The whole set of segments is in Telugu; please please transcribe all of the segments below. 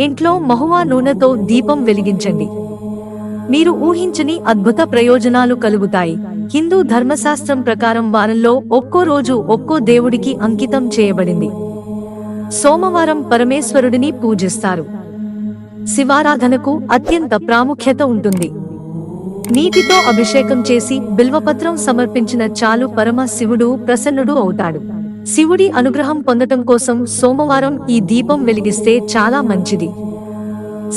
ఇంట్లో మహువా నూనెతో దీపం వెలిగించండి. మీరు ఊహించని అద్భుత ప్రయోజనాలు కలుగుతాయి. హిందూ ధర్మశాస్త్రం ప్రకారం వారంలో ఒక్కో రోజు ఒక్కో దేవుడికి అంకితం చేయబడింది. సోమవారం పరమేశ్వరుడిని పూజిస్తారు. శివారాధనకు అత్యంత ప్రాముఖ్యత ఉంటుంది. నీటితో అభిషేకం చేసి బిల్వపత్రం సమర్పించిన చాలు పరమ శివుడు ప్రసన్నుడు అవుతాడు. శివుడి అనుగ్రహం పొందటం కోసం సోమవారం ఈ దీపం వెలిగిస్తే చాలా మంచిది.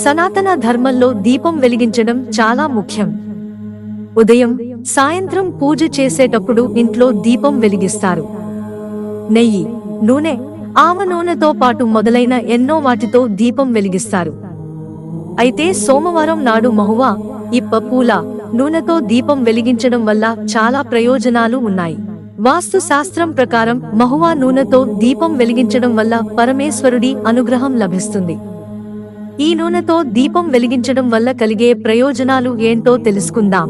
సనాతన ధర్మంలో దీపం వెలిగించడం చాలా ముఖ్యం. ఉదయం సాయంత్రం పూజ చేసేటప్పుడు ఇంట్లో దీపం వెలిగిస్తారు. నెయ్యి నూనె ఆమ నూనెతో పాటు మొదలైన ఎన్నో వాటితో దీపం వెలిగిస్తారు. అయితే సోమవారం నాడు మహువా ఇప్ప పూల నూనెతో దీపం వెలిగించడం వల్ల చాలా ప్రయోజనాలు ఉన్నాయి. వాస్తు శాస్త్రం ప్రకారం మహువా నూనెతో దీపం వెలిగించడం వల్ల పరమేశ్వరుడి అనుగ్రహం లభిస్తుంది. ఈ నూనెతో దీపం వెలిగించడం వల్ల కలిగే ప్రయోజనాలు ఏంటో తెలుసుకుందాం.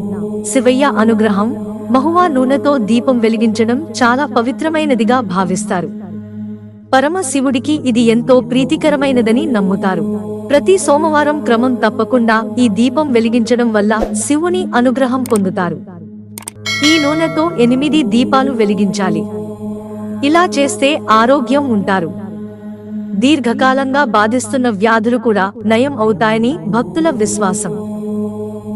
శివయ్య అనుగ్రహం మహువా నూనెతో దీపం వెలిగించడం చాలా పవిత్రమైనదిగా భావిస్తారు. పరమ శివుడికి ఇది ఎంతో ప్రీతికరమైనదని నమ్ముతారు. ప్రతి సోమవారం క్రమం తప్పకుండా ఈ దీపం వెలిగించడం వల్ల శివుని అనుగ్రహం పొందుతారు. ఈ నూనెతో ఎనిమిది దీపాలు వెలిగించాలి. ఇలా చేస్తే ఆరోగ్యం ఉంటారు. దీర్ఘకాలంగా బాధిస్తున్న వ్యాధులు కూడా నయం అవుతాయని భక్తుల విశ్వాసం.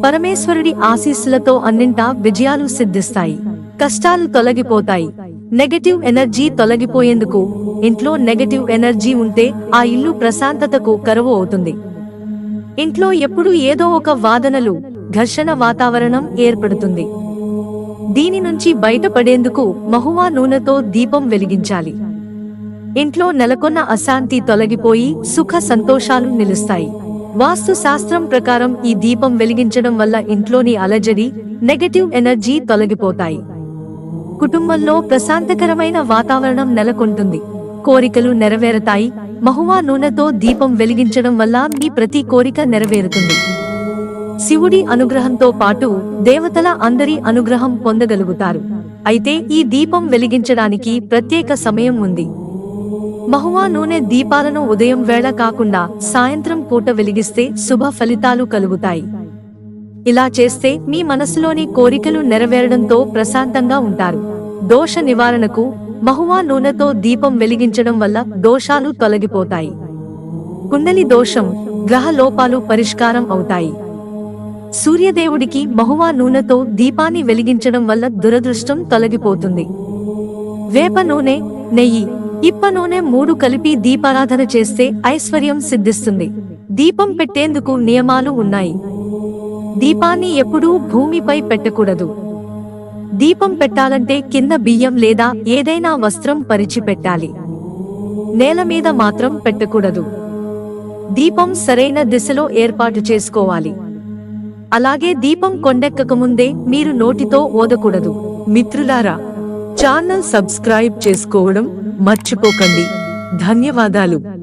పరమేశ్వరుడి ఆశీస్సులతో అన్నింటా విజయాలు సిద్ధిస్తాయి. కష్టాలు తొలగిపోతాయి. నెగటివ్ ఎనర్జీ తొలగిపోయేందుకు ఇంట్లో నెగటివ్ ఎనర్జీ ఉంటే ఆ ఇల్లు ప్రశాంతతకు కరువు అవుతుంది. ఇంట్లో ఎప్పుడు ఏదో ఒక వాదనలు ఘర్షణ వాతావరణం ఏర్పడుతుంది. దీని నుంచి బయటపడేందుకు మహువా నూనెతో దీపం వెలిగించాలి. ఇంట్లో నెలకొన్న అశాంతి తొలగిపోయి సుఖ సంతోషాలు నిలుస్తాయి. వాస్తు శాస్త్రం ప్రకారం ఈ దీపం వెలిగించడం వల్ల ఇంట్లోని అలజడి నెగటివ్ ఎనర్జీ తొలగిపోతాయి. కుటుంబంలో ప్రశాంతకరమైన వాతావరణం నెలకొంటుంది. కోరికలు నెరవేరతాయి. మహువా నూనెతో దీపం వెలిగించడం వల్ల మీ ప్రతి కోరిక నెరవేరుతుంది. శివుడి అనుగ్రహంతో పాటు దేవతల అందరి అనుగ్రహం పొందగలుగుతారు. అయితే ఈ దీపం వెలిగించడానికి ప్రత్యేక సమయం ఉంది. మహువా నూనె దీపాలను ఉదయం వేళ కాకుండా సాయంత్రం పూట వెలిగిస్తే శుభ ఫలితాలు కలుగుతాయి. ఇలా చేస్తే మీ మనసులోని కోరికలు నెరవేరడంతో ప్రశాంతంగా ఉంటారు. దోష నివారణకు మహువా నూనెతో దీపం వెలిగించడం వల్ల దోషాలు తొలగిపోతాయి. కుండలి దోషం గ్రహ లోపాలు పరిష్కారం అవుతాయి. సూర్యదేవుడికి మహువా నూనెతో దీపాన్ని వెలిగించడం వల్ల దురదృష్టం తొలగిపోతుంది. వేప నూనె నెయ్యి ఇప్ప నూనె మూడు కలిపి దీపారాధన చేస్తే ఐశ్వర్యం సిద్ధిస్తుంది. దీపం పెట్టేందుకు నియమాలు ఉన్నాయి. దీపాన్ని ఎప్పుడూ భూమిపై పెట్టకూడదు. దీపం పెట్టాలంటే కింద బియ్యం లేదా ఏదైనా వస్త్రం పరిచి పెట్టాలి. నేల మీద మాత్రం పెట్టకూడదు. దీపం సరైన దిశలో ఏర్పాటు చేసుకోవాలి. అలాగే దీపం కొండెక్కకముందే మీరు నోటితో ఓదకూడదు. మిత్రులారా ఛానల్ సబ్స్క్రైబ్ చేసుకోవడం మర్చిపోకండి. ధన్యవాదాలు.